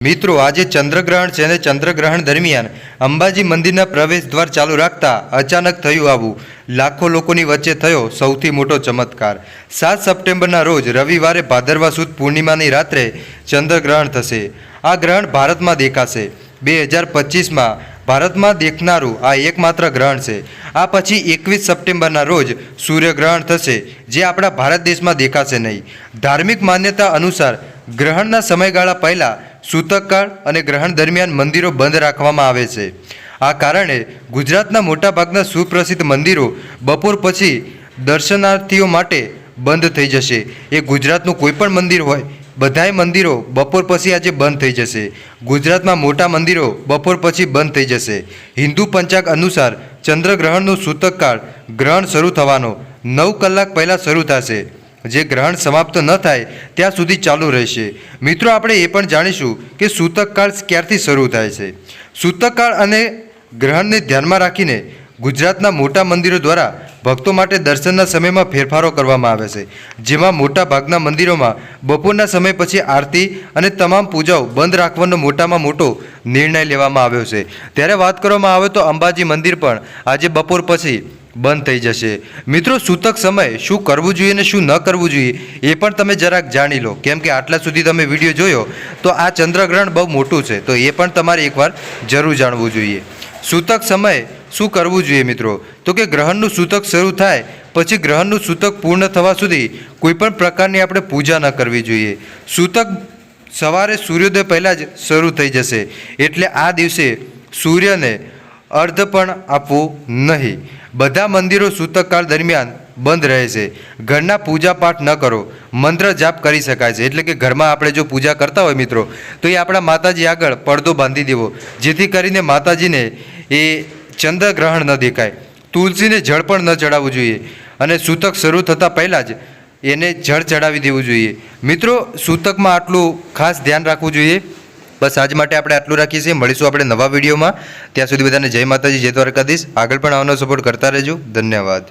મિત્રો, આજે ચંદ્રગ્રહણ છે અને ચંદ્રગ્રહણ દરમિયાન અંબાજી મંદિરના પ્રવેશ દ્વાર ચાલુ રાખતા અચાનક થયું આવું. લાખો લોકોની વચ્ચે થયો સૌથી મોટો ચમત્કાર. સાત સપ્ટેમ્બરના રોજ રવિવારે ભાદરવા સુદ પૂર્ણિમાની રાત્રે ચંદ્રગ્રહણ થશે. આ ગ્રહણ ભારતમાં દેખાશે. બે હજાર પચીસમાં ભારતમાં દેખનારું આ એકમાત્ર ગ્રહણ છે. આ પછી એકવીસ સપ્ટેમ્બરના રોજ સૂર્યગ્રહણ થશે, જે આપણા ભારત દેશમાં દેખાશે નહીં. ધાર્મિક માન્યતા અનુસાર ગ્રહણના સમયગાળા પહેલાં સૂતકકાળ અને ગ્રહણ દરમિયાન મંદિરો બંધ રાખવામાં આવે છે. આ કારણે ગુજરાતના મોટાભાગના સુપ્રસિદ્ધ મંદિરો બપોર પછી દર્શનાર્થીઓ માટે બંધ થઈ જશે. એ ગુજરાતનું કોઈ પણ મંદિર હોય, બધાય મંદિરો બપોર પછી આજે બંધ થઈ જશે. ગુજરાતમાં મોટા મંદિરો બપોર પછી બંધ થઈ જશે. હિન્દુ પંચાગ અનુસાર ચંદ્રગ્રહણનો સૂતકકાળ ગ્રહણ શરૂ થવાનો નવ કલાક પહેલાં શરૂ થશે. જે ગ્રહણ સમાપ્ત ન થાય, ત્યાં સુધી ચાલુ રહેશે. મિત્રો, આપણે એ પણ જાણીશું કે સૂતકકાળ ક્યારથી શરૂ થાય છે? સૂતકકાળ અને ગ્રહણને ધ્યાનમાં રાખીને ગુજરાતના મોટા મંદિરો દ્વારા ભક્તો માટે દર્શનના સમયમાં ફેરફારો કરવામાં આવે છે. જેમાં મોટા ભાગના મંદિરોમાં બપોરના સમય પછી આરતી અને તમામ પૂજાઓ બંધ રાખવાનો મોટામાં મોટો નિર્ણય લેવામાં આવ્યો છે. ત્યારે વાત કરવામાં આવે તો અંબાજી મંદિર પણ આજે બપોર પછી બંધ થઈ જશે. મિત્રો, સૂતક સમય શું કરવું જોઈએ અને શું ન કરવું જોઈએ, એ પણ તમે જરાક જાણી લો. કેમ કે આટલા સુધી તમે વીડિયો જોયો, તો આ ચંદ્રગ્રહણ બહુ મોટું છે. તો એ પણ તમારે એકવાર જરૂર જાણવું જોઈએ. સૂતક સમય શું કરવું જોઈએ મિત્રો? તો કે ગ્રહણનું સૂતક શરૂ થાય, પછી ગ્રહણનું સૂતક પૂર્ણ થવા સુધી કોઈ પણ પ્રકારની આપણે પૂજા ન કરવી જોઈએ. સૂતક સવારે સૂર્યોદય પહેલાં જ શરૂ થઈ જશે. એટલે આ દિવસે સૂર્યને અર્ધ પણ આપવું નહીં. બધા મંદિરો સૂતકકાળ દરમિયાન બંધ રહે છે. ઘરના પૂજાપાઠ ન કરો. મંત્ર જાપ કરી શકાય છે. એટલે કે ઘરમાં આપણે જો પૂજા કરતા હોય મિત્રો, તો એ આપણા માતાજી આગળ પડદો બાંધી દેવો. જેથી કરીને માતાજીને એ ચંદ્રગ્રહણ ન દેખાય. તુલસીને જળ પણ ન ચડાવવું જોઈએ. અને સૂતક શરૂ થતાં પહેલાં જ એને જળ ચડાવી દેવું જોઈએ. મિત્રો, સૂતકમાં આટલું ખાસ ધ્યાન રાખવું જોઈએ. બસ આજ માટે આપણે આટલું રાખીએ છીએ. મળીશું આપણે નવા વિડીયોમાં. ત્યાં સુધી બધાને જય માતાજી, જય દ્વારકાધીશ. આગળ પણ આવવાનો સપોર્ટ કરતા રહેજો. ધન્યવાદ.